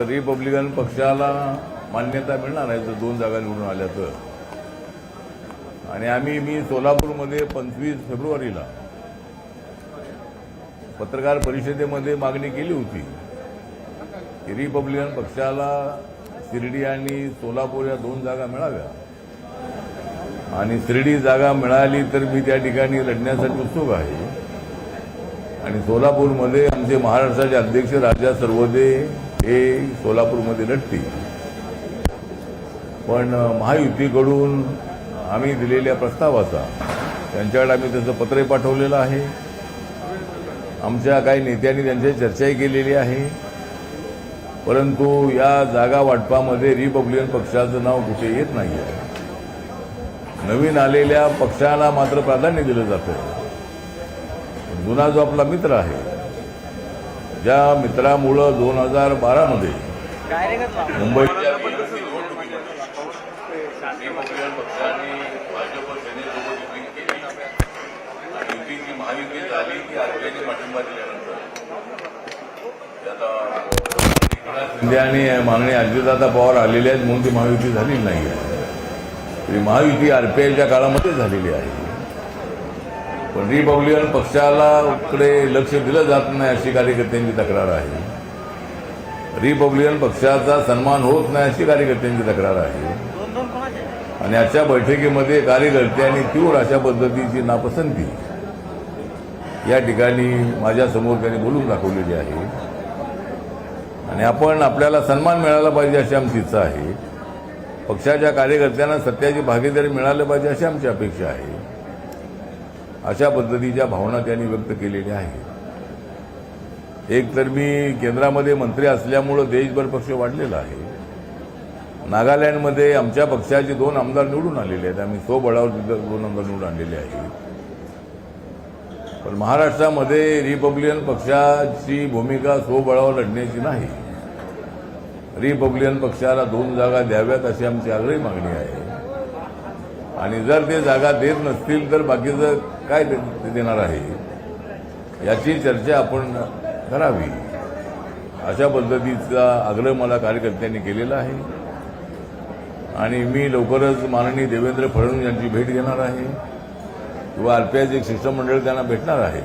Republican पक्षाला मान्यता मिळणार आहे जर दोन जागा निवडून आल्या तर. आणि आम्ही मी सोलापूरमध्ये पंचवीस फेब्रुवारीला पत्रकार परिषदेमध्ये मागणी केली होती की रिपब्लिकन पक्षाला शिर्डी आणि सोलापूर या दोन जागा मिळाव्या. आणि शिर्डी जागा मिळाली तर मी त्या ठिकाणी लढण्यासाठी उत्सुक आहे. आणि सोलापूरमध्ये आमचे महाराष्ट्राचे अध्यक्ष राजा सर्वदे हे सोलापूरमध्ये लढतील पण महायुतीकडून आम्ही दिलेल्या प्रस्तावाचा त्यांच्याकडे आम्ही त्याचं पत्रही पाठवलेलं आहे. आमच्या काही नेत्यांनी त्यांच्याशी चर्चाही केलेली आहे. परंतु या जागा वाटपामध्ये रिपब्लिकन पक्षाचं नाव कुठे येत नाही आहे नवीन आलेल्या पक्षाला मात्र प्राधान्य दिलं जातं जुना जो आपला मित्र आहे ज्या मित्रामुळं दोन हजार बारामध्ये मुंबई आणि मागणी महायुती झाली की आरपीआयने पाठिंबा दिल्यानंतर शिंदे आणि माननीय अजितदादा पवार आलेले आहेत म्हणून ती महायुती झालेली नाही आहे. महायुती आरपीआयच्या काळामध्ये झालेली आहे. पण रिपब्लिकन पक्षाला कडे लक्ष दिलं जात नाही अशी कार्यकर्त्यांची तक्रार आहे. रिपब्लिकन पक्षाचा सन्मान होत नाही अशी कार्यकर्त्यांची तक्रार आहे. आणि आजच्या बैठकीमध्ये कार्यकर्त्यांनी तीव्र अशा पद्धतीची नापसंती या ठिकाणी माझ्यासमोर त्यांनी बोलून दाखवलेली आहे. आणि आपण आपल्याला सन्मान मिळाला पाहिजे अशी आमची इच्छा आहे. पक्षाच्या कार्यकर्त्यांना सत्याची भागीदारी मिळाली पाहिजे अशी आमची अपेक्षा आहे. अशा पद्धतीच्या भावना त्यांनी व्यक्त केलेल्या आहेत. एक तर मी केंद्रामध्ये मंत्री असल्यामुळं देशभर पक्ष वाढलेला आहे. नागालँडमध्ये आमच्या पक्षाचे दोन आमदार निवडून आलेले आहेत. आम्ही स्वबळावर तिथं दोन आमदार निवडून आणलेले आहेत. पण महाराष्ट्रामध्ये रिपब्लिकन पक्षाची भूमिका स्वबळावर लढण्याची नाही. रिपब्लिकन पक्षाला दोन जागा द्याव्यात अशी आमची आग्रही मागणी आहे. आणि जर ते जागा देत नसतील तर बाकीचं काय ते देणार आहे? याची चर्चा आपण करावी. अशा पद्धतीचा आग्रह मला कार्यकर्त्यांनी केलेला आहे. आणि मी लवकरच माननीय देवेंद्र फडणवीस यांची भेट घेणार आहे. किंवा आरपीआयचे एक शिष्टमंडळ त्यांना भेटणार आहे.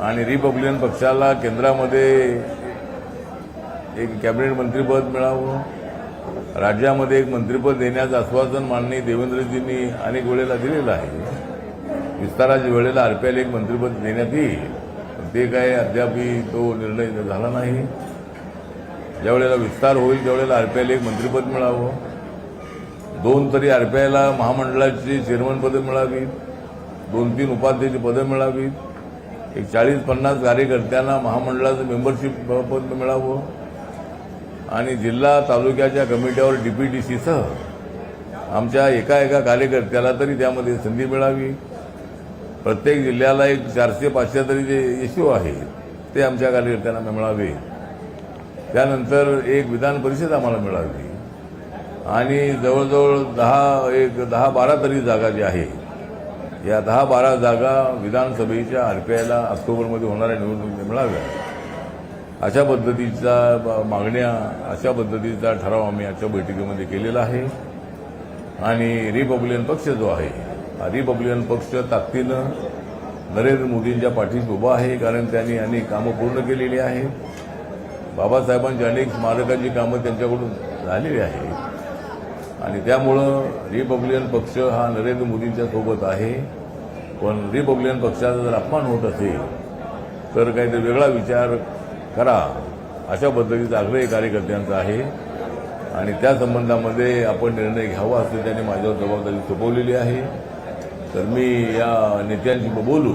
आणि रिपब्लिकन पक्षाला केंद्रामध्ये एक कॅबिनेट मंत्रीपद मिळावं. राज्यामध्ये एक मंत्रीपद देण्याचं आश्वासन माननीय देवेंद्रजींनी अनेक वेळेला दिलेलं आहे. विस्ताराच्या वेळेला आरपीआयला एक मंत्रीपद देण्यात येईल ते काय अद्यापही तो निर्णय झाला नाही. ज्यावेळेला विस्तार होईल त्यावेळेला आरपीआयला एक मंत्रीपद मिळावं दोन तरी आरपीआयला महामंडळाची चेअरमन पदं मिळावीत दोन तीन उपाध्यक्ष पदं मिळावीत एक चाळीस पन्नास कार्यकर्त्यांना महामंडळाचं मेंबरशिप पद मिळावं आणि जिल्हा तालुक्याच्या कमिट्यावर सीसह आमच्या एका एका कार्यकर्त्याला तरी त्यामध्ये संधी मिळावी. प्रत्येक जिल्ह्याला एक चारशे पाचशे तरी जे इश्यू आहे ते आमच्या कार्यकर्त्यांना मिळावे. त्यानंतर एक विधान परिषद आम्हाला मिळावी. आणि जवळजवळ दहा एक दहा बारा तरी जागा जी आहे या दहा बारा जागा विधानसभेच्या आरपीआयला ऑक्टोबरमध्ये होणाऱ्या निवडणुकीत मिळाव्या अशा पद्धतीचा मागण्या अशा पद्धतीचा ठराव आम्ही आजच्या बैठकीमध्ये केलेला आहे. आणि रिपब्लिकन पक्ष जो आहे हा रिपब्लिकन पक्ष ताकदीनं नरेंद्र मोदींच्या पाठीशी उभा आहे कारण त्यांनी अनेक कामं पूर्ण केलेली आहेत. बाबासाहेबांची अनेक स्मारकांची कामं त्यांच्याकडून झालेली आहेत. आणि त्यामुळं रिपब्लिकन पक्ष हा नरेंद्र मोदींच्या सोबत आहे. पण रिपब्लिकन पक्षाचा जर अपमान होत असेल तर काहीतरी वेगळा विचार करा. अशा पद्धतीचा आग्रही कार्यकर्त्यांचा आहे. आणि त्या संबंधामध्ये आपण निर्णय घ्यावा असं त्यांनी माझ्यावर जबाबदारी सोपवलेली आहे. तर मी या नेत्यांशी बोलू.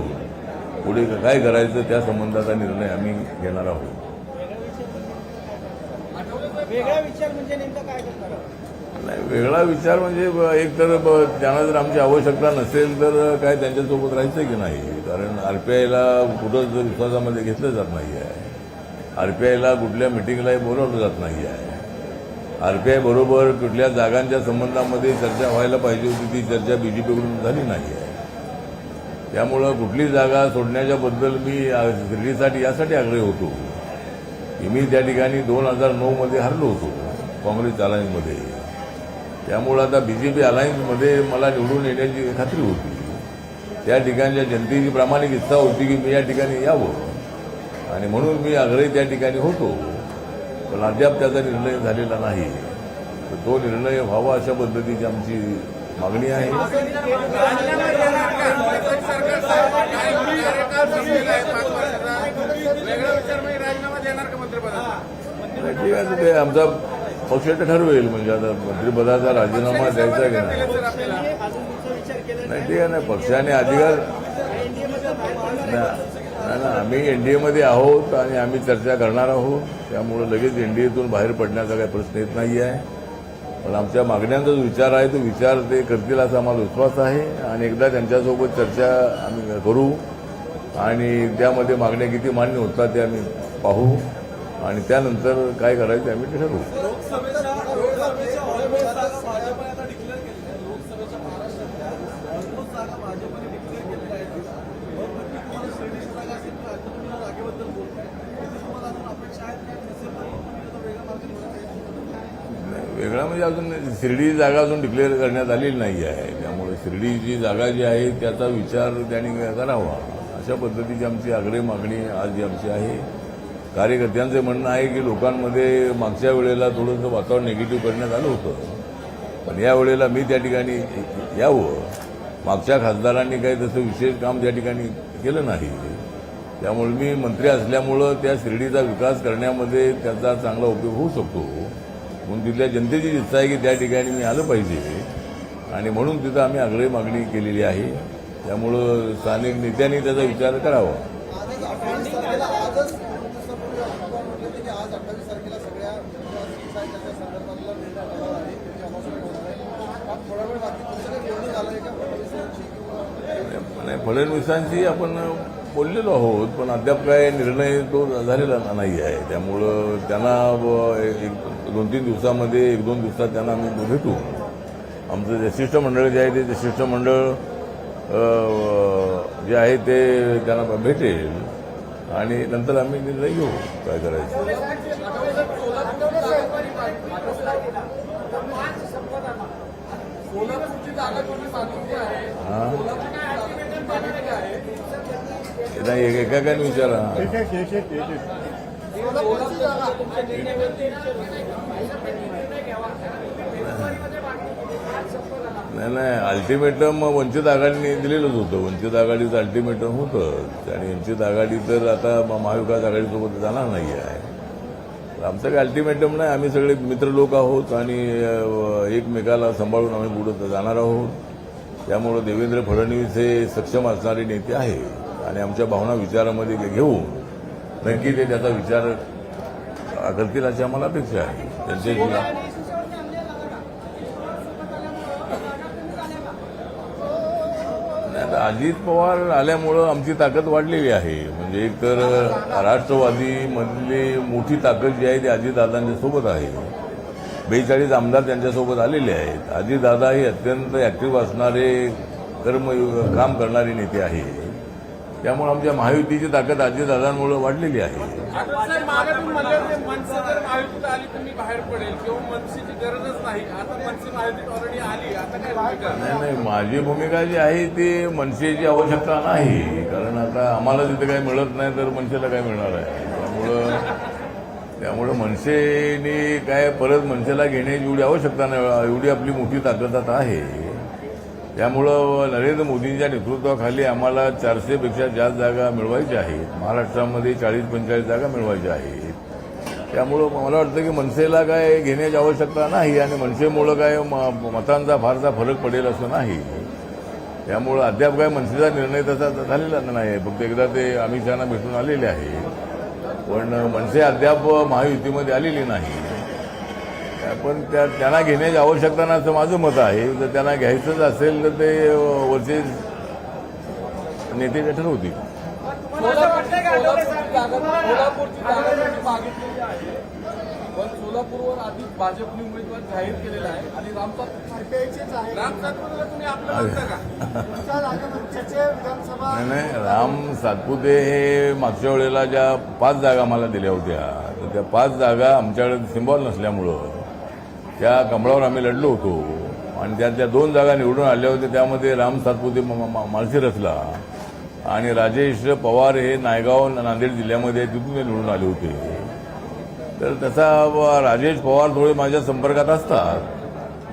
पुढे काय करायचं त्या संबंधाचा निर्णय आम्ही घेणार आहोत. वेगळा विचार म्हणजे नाही वेगळा विचार म्हणजे एक तर त्यांना जर आमची आवश्यकता नसेल तर काय त्यांच्यासोबत राहायचं की नाही? कारण आरपीआयला कुठंच विश्वासामध्ये घेतलं जात नाही आहे आरपीआयला कुठल्या मिटिंगलाही बोलावलं जात नाही आहे आरपीआय बरोबर कुठल्या जागांच्या संबंधामध्ये चर्चा व्हायला पाहिजे होती ती चर्चा बीजेपीकडून झाली नाही आहे त्यामुळं कुठली जागा सोडण्याच्याबद्दल मी दिल्लीसाठी शिर्डीसाठी यासाठी आग्रही होतो. की मी त्या ठिकाणी दोन हजार नऊमध्ये हरलो होतो काँग्रेस अलायन्समध्ये. त्यामुळं आता बीजेपी अलायन्समध्ये मला निवडून येण्याची खात्री होती. त्या ठिकाणच्या जनतेची प्रामाणिक इच्छा होती की मी या ठिकाणी यावं. आणि म्हणून मी आग्रही त्या ठिकाणी होतो. पण अद्याप त्याचा निर्णय झालेला नाही. तर तो निर्णय व्हावा अशा पद्धतीची आमची मागणी आहे. ठीक आहे ते आमचा पक्ष तर ठरवेल. म्हणजे आता मंत्रिपदाचा राजीनामा द्यायचा की नाही? ठीक आहे ना पक्षाने अधिकार ना आम्ही एनडीएमध्ये आहोत आणि आम्ही चर्चा करणार आहोत. त्यामुळे लगेच एनडीएतून बाहेर पडण्याचा काही प्रश्न येत नाही आहे. पण आमच्या मागण्यांचा जो विचार आहे. तो विचार ते करतील असा आम्हाला विश्वास आहे. आणि एकदा त्यांच्यासोबत चर्चा आम्ही करू. आणि त्यामध्ये मागण्या किती मान्य होतात ते आम्ही पाहू. आणि त्यानंतर काय करायचं आम्ही ते ठरवू लोकसभेच्या लोकसभेच्या ऑलमोस्ट जागा भाजपने आता डिक्लेअर केलेल्या आहेत लोकसभेच्या महाराष्ट्रातल्या ऑलमोस्ट जागा भाजपने डिक्लेअर केलेल्या आहेत मग नक्की तुम्हाला शिर्डीची जागा असेल तर आता तुम्ही या जागेबद्दल बोलताय किती तुम्हाला अजून अपेक्षा आहेत की नसेल तर तुम्ही आता वेगळा मार्ग निवडताय वेगळा म्हणजे अजून शिर्डी जागा अजून डिक्लेअर करण्यात आलेली नाही आहे. त्यामुळे शिर्डीची जागा जी आहे त्याचा विचार त्यांनी करावा. अशा पद्धतीची आमची आग्रे मागणी आज जी आमची आहे. कार्यकर्त्यांचं म्हणणं आहे की लोकांमध्ये मागच्या वेळेला थोडंसं वातावरण निगेटिव्ह करण्यात आलं होतं. पण या वेळेला मी त्या ठिकाणी यावं. मागच्या खासदारांनी काही तसं विशेष काम त्या ठिकाणी केलं नाही. त्यामुळे मी मंत्री असल्यामुळं त्या शिर्डीचा विकास करण्यामध्ये त्याचा चांगला उपयोग होऊ शकतो. म्हणून तिथल्या जनतेची इच्छा आहे की त्या ठिकाणी मी आलं पाहिजे. आणि म्हणून तिथं आम्ही आगळी मागणी केलेली आहे. त्यामुळं स्थानिक नेत्यांनी त्याचा विचार करावा. नाही फडणवीसांची आपण बोललेलो आहोत पण अद्याप काय निर्णय तो झालेला नाही आहे. त्यामुळं त्यांना एक दोन तीन दिवसामध्ये एक दोन दिवसात त्यांना आम्ही भेटू आमचं जे शिष्टमंडळ जे आहे ते शिष्टमंडळ जे आहे ते त्यांना भेटेल. आणि नंतर आम्ही निर्णय घेऊ काय करायचं. हा सोलापूरची जागा तुम्ही मागितली आहे नाही एक- एकाकाने विचारा. नाही नाही अल्टिमेटम वंचित आघाडीने दिलेलंच होतं. वंचित आघाडीचं अल्टिमेटम होतं आणि वंचित आघाडी तर आता महाविकास आघाडीसोबत जाणार नाही आहे तर आमचं काही अल्टिमेटम नाही. आम्ही सगळे मित्र लोक आहोत आणि एकमेकाला सांभाळून आम्ही पुढे जाणार आहोत. त्यामुळं देवेंद्र फडणवीस हे सक्षम असणारे नेते आहेत. आणि आमच्या भावना विचारामध्ये घेऊ. नक्की ते त्याचा विचार करतील अशी आम्हाला अपेक्षा आहे. त्यांच्या नाही, अजित पवार आल्यामुळं आमची ताकद वाढलेली आहे. म्हणजे एकतर तर मधली मोठी ताकद जी आहे ती अजितदादांच्या सोबत आहे. बेचाळीस आमदार त्यांच्यासोबत आलेले आहेत. अजितदादा हे अत्यंत ऍक्टिव्ह असणारे कर्म काम करणारे नेते आहेत. त्यामुळे आमच्या महायुतीची ताकद अजितदादांमुळे वाढलेली आहे. नाही नाही माझी भूमिका जी आहे ती मनसेची आवश्यकता नाही. कारण आता आम्हाला तिथे काही मिळत नाही तर मनसेला काय मिळणार आहे? त्यामुळं त्यामुळं मनसेने काय परत मनसेला घेण्याची एवढी आवश्यकता नाही. एवढी आपली मोठी ताकद आता आहे. त्यामुळं नरेंद्र मोदींच्या नेतृत्वाखाली आम्हाला चारशेपेक्षा जास्त जागा मिळवायच्या आहेत. महाराष्ट्रामध्ये चाळीस पंचेचाळीस जागा मिळवायच्या आहेत. त्यामुळं मला वाटतं की मनसेला काय घेण्याची आवश्यकता नाही आणि मनसेमुळं काय म- मतांचा फारसा फरक पडेल असं नाही. त्यामुळं अद्याप काय मनसेचा निर्णय तसा झालेला नाही. फक्त एकदा ते अमित शहाना भेटून आलेले आहे पण मनसे अद्याप महायुतीमध्ये आलेली नाही. पण त्या त्यांना घेण्याची आवश्यकता नाही असं माझं मत आहे. जर त्यांना घ्यायचंच असेल तर ते वरचे नेते ते ठरवतील पण सोलापूरवर आधीच भाजपने उमेदवार जाहीर केलेला आहे आणि राम सातपुते राम सातपुतेला तुम्ही आपलं म्हणता का? विधानसभा नाही नाही राम सातपुते हे मागच्या वेळेला ज्या पाच जागा मला दिल्या होत्या तर त्या पाच जागा आमच्याकडे सिम्बॉल नसल्यामुळं त्या कमळावर आम्ही लढलो होतो. आणि त्यातल्या दोन जागा निवडून आल्या होत्या. त्यामध्ये राम सातपुते म- रचला. आणि राजेश पवार हे नायगाव नांदेड जिल्ह्यामध्ये तिथून ते निवडून आले होते. तर तसा राजेश पवार थोडे माझ्या संपर्कात असतात.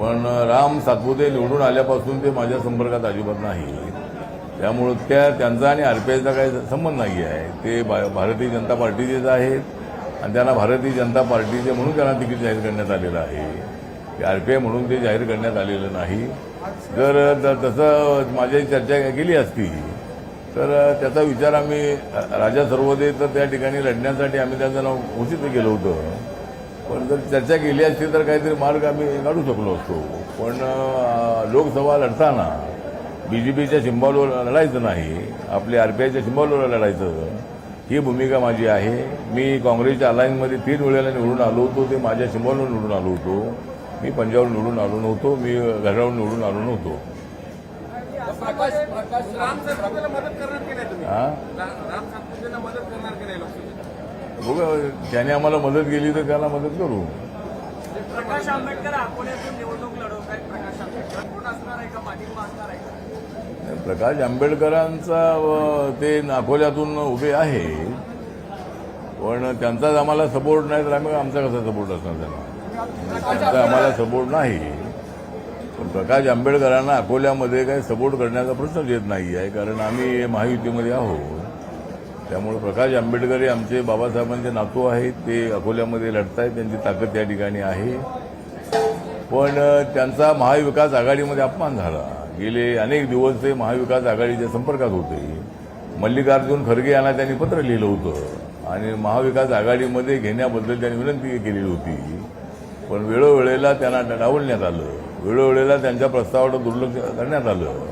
पण राम सातपुते निवडून आल्यापासून ते माझ्या संपर्कात अजिबात नाही. त्यामुळं त्या त्यांचा आणि आरपीआयचा काही संबंध नाही आहे. ते भारतीय जनता पार्टीचेच आहेत. आणि त्यांना भारतीय जनता पार्टीचे म्हणून त्यांना तिकीट जाहीर करण्यात आलेलं आहे. ते आरपीआय म्हणून ते जाहीर करण्यात आलेलं नाही. जर त- तसं माझ्याशी चर्चा केली असती तर त्याचा विचार आम्ही राजा सर्वोदय तर त्या ठिकाणी लढण्यासाठी आम्ही त्यांचं नाव घोषित केलं होतं. पण जर चर्चा केली असती तर काहीतरी मार्ग आम्ही काढू शकलो असतो. पण लोकसभा लढताना बीजेपीच्या सिंबॉलवर लढायचं नाही आपल्या आरपीआयच्या सिंबॉलवर लढायचं ही भूमिका माझी आहे. मी काँग्रेसच्या अलायन्समध्ये तीन वेळेला निवडून आलो होतो ते माझ्या सिंबॉलवर निवडून आलो होतो. मी पंजाबवर निवडून आलो नव्हतो मी घरावर निवडून आलो नव्हतो. बघा त्याने आम्हाला मदत केली तर त्याला मदत करू. प्रकाश आंबेडकर अकोल्यातून निवडणूक लढवत आहेत प्रकाश आंबेडकर. कोण असणार आहे का? पाठिंबा असणार आहे का? प्रकाश आंबेडकरांचा ते अकोल्यातून उभे आहे. पण त्यांचाच आम्हाला सपोर्ट नाही तर आम्ही आमचा कसा सपोर्ट असणार त्यांना त्यांचा आम्हाला सपोर्ट नाही. पण प्रकाश आंबेडकरांना अकोल्यामध्ये काही सपोर्ट करण्याचा प्रश्नच येत नाही आहे कारण आम्ही महायुतीमध्ये आहोत. त्यामुळे प्रकाश आंबेडकर हे आमचे बाबासाहेबांचे नातू आहेत ते अकोल्यामध्ये लढतायत त्यांची ताकद त्या ठिकाणी आहे. पण त्यांचा महाविकास आघाडीमध्ये अपमान झाला. गेले अनेक दिवस ते महाविकास आघाडीच्या संपर्कात होते. मल्लिकार्जुन खरगे यांना त्यांनी पत्र लिहिलं होतं. आणि महाविकास आघाडीमध्ये घेण्याबद्दल त्यांनी विनंती केलेली होती. पण वेळोवेळेला त्यांना डावलण्यात आलं. वेळोवेळेला त्यांच्या प्रस्तावावर दुर्लक्ष करण्यात आलं.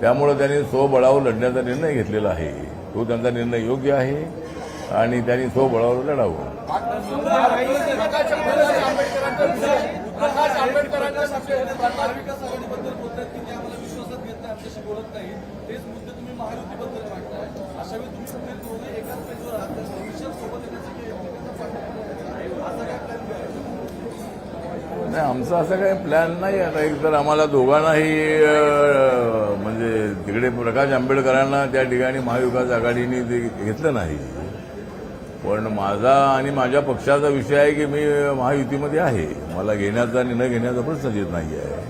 त्यामुळे त्यांनी स्वबळावर लढण्याचा निर्णय घेतलेला आहे. तो त्यांचा निर्णय योग्य आहे आणि त्यांनी स्वबळावर लढावं. नाही आमचं असं प्लॅन नाही आमचा असा काही प्लॅन नाही आता. एक तर आम्हाला दोघांनाही म्हणजे तिकडे प्रकाश आंबेडकरांना त्या ठिकाणी महाविकास आघाडीने ते घेतलं नाही. पण माझा आणि माझ्या पक्षाचा विषय आहे की मी महायुतीमध्ये आहे. मला घेण्याचा आणि न घेण्याचा प्रश्नच येत नाही आहे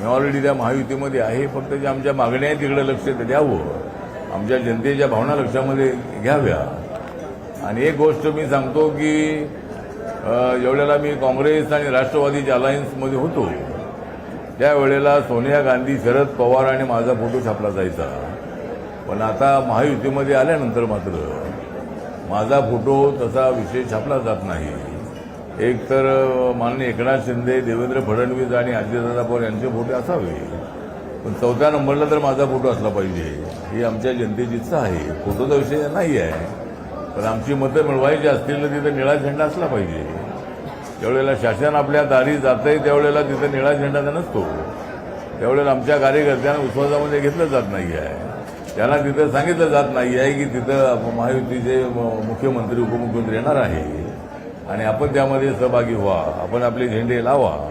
मी ऑलरेडी त्या महायुतीमध्ये आहे. फक्त जे आमच्या मागण्या आहेत तिकडे लक्ष द्यावं. आमच्या जनतेच्या भावना लक्षामध्ये घ्याव्या. आणि एक गोष्ट मी सांगतो की एवढ्याला ज्यावेळेला मी काँग्रेस आणि राष्ट्रवादीच्या अलायन्समध्ये होतो त्यावेळेला सोनिया गांधी शरद पवार आणि माझा फोटो छापला जायचा. पण आता महायुतीमध्ये आल्यानंतर मात्र माझा फोटो तसा विषय छापला जात नाही. एक तर माननीय एकनाथ शिंदे देवेंद्र फडणवीस आणि अजितदादा पवार यांचे फोटो असावे. पण चौथ्या नंबरला तर माझा फोटो असला पाहिजे. ही आमच्या जनतेची इच्छा आहे. फोटोचा विषय नाही आहे पण आमची मतं मिळवायची असतील तर तिथं निळा झेंडा असला पाहिजे. ज्यावेळेला शासन आपल्या दारी जातंय त्यावेळेला तिथं निळा झेंडा नसतो. त्यावेळेला आमच्या कार्यकर्त्यांना विश्वासामध्ये घेतलं जात नाही आहे त्यांना तिथं सांगितलं जात नाही आहे की तिथं महायुतीचे म- मुख्यमंत्री उपमुख्यमंत्री येणार आहे. आणि आपण त्यामध्ये सहभागी व्हा. आपण आपले झेंडे लावा.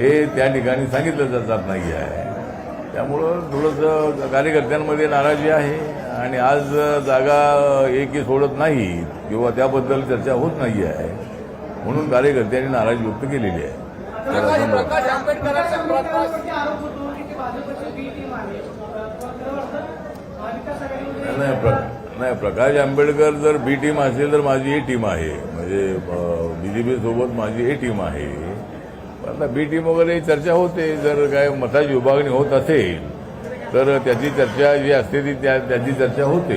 हे त्या ठिकाणी सांगितलं जात नाही आहे त्यामुळं थोडंसं कार्यकर्त्यांमध्ये नाराजी आहे. आणि आज जागा एकी सोडत नाही किंवा त्याबद्दल चर्चा होत नाही आहे म्हणून कार्यकर्त्यांनी नाराजी व्यक्त केलेली आहे. नाही प्र नाही प्रकाश आंबेडकर जर बी टीम असेल तर माझी ए टीम आहे. म्हणजे बीजेपी सोबत माझी ए टीम आहे. पण आता बी टीम वगैरे चर्चा होते. जर काय मताची विभागणी होत असेल तर त्याची चर्चा जी असते ती त्या त्याची चर्चा होते.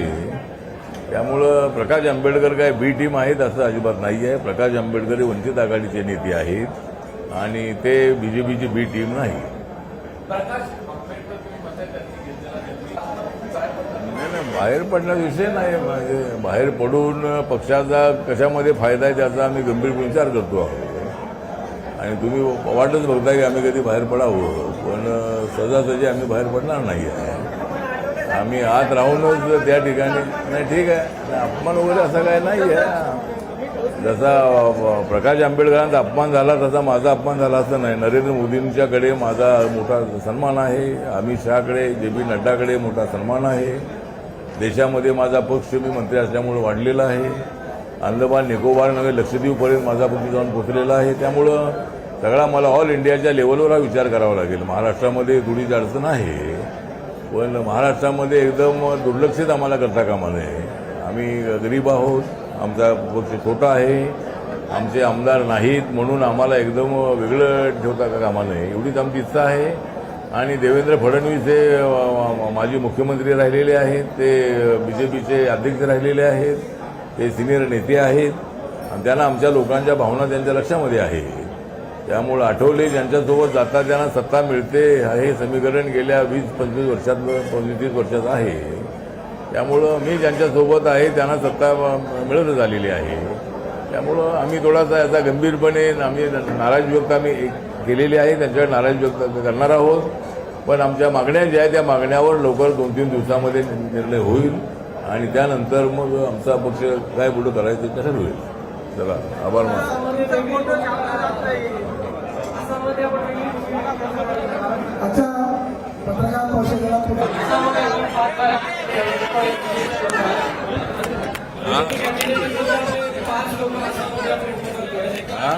त्यामुळं प्रकाश आंबेडकर काय बी टीम आहेत असं अजिबात नाही आहे प्रकाश आंबेडकर हे वंचित आघाडीचे नेते आहेत आणि ते बीजेपीची बी टीम नाही. नाही नाही बाहेर पडण्याचा विषय नाही. म्हणजे बाहेर पडून पक्षाचा कशामध्ये फायदा आहे त्याचा आम्ही गंभीर विचार करतो आहोत. आणि तुम्ही वाटच बघताय की आम्ही कधी बाहेर पडावं. पण सहजासहजी आम्ही बाहेर पडणार नाही आहे. आम्ही आत राहूनच त्या ठिकाणी नाही ठीक आहे. अपमान वगैरे असं काय नाही आहे. जसा प्रकाश आंबेडकरांचा अपमान झाला तसा माझा अपमान झाला असं नाही. नरेंद्र मोदींच्याकडे माझा मोठा सन्मान आहे. अमित शहाकडे जे पी नड्डाकडे मोठा सन्मान आहे. देशामध्ये माझा पक्ष मी मंत्री असल्यामुळे वाढलेला आहे. अंदमान निकोबार नव्हे लक्षद्वीपपर्यंत माझा पक्ष जाऊन पोचलेला आहे. त्यामुळं सगळा मला ऑल इंडियाच्या लेवलवर हा विचार करावा लागेल. महाराष्ट्रामध्ये थोडीच अडचण आहे पण महाराष्ट्रामध्ये एकदम दुर्लक्षित आम्हाला करता कामा नये. आम्ही गरीब आहोत आमचा पक्ष छोटा आहे आमचे आमदार नाहीत म्हणून आम्हाला एकदम वेगळं ठेवता का कामा नये एवढीच आमची इच्छा आहे. आणि देवेंद्र फडणवीस हे माजी मुख्यमंत्री राहिलेले आहेत ते बी जे पीचे अध्यक्ष राहिलेले आहेत ते सिनियर नेते आहेत. आणि त्यांना आमच्या लोकांच्या भावना त्यांच्या लक्षामध्ये आहे. त्यामुळं आठवले ज्यांच्यासोबत जाता त्यांना सत्ता मिळते हे समीकरण गेल्या वीस पंचवीस वर्षातलं पंचवीस वर्षात आहे. त्यामुळं मी ज्यांच्यासोबत आहे त्यांना सत्ता मिळत झालेली आलेली आहे. त्यामुळं आम्ही थोडासा याचा गंभीरपणे आम्ही नाराज व्यक्त आम्ही केलेली आहे त्यांच्याकडे नाराज व्यक्त करणार आहोत. पण आमच्या मागण्या ज्या आहेत त्या मागण्यावर लवकर दोन तीन दिवसामध्ये निर्णय होईल. आणि त्यानंतर मग आमचा पक्ष काय पुढं करायचं ठरवेल. चला आभार मानतो. आजच्या पत्रकार परिषदेला पुढे हा?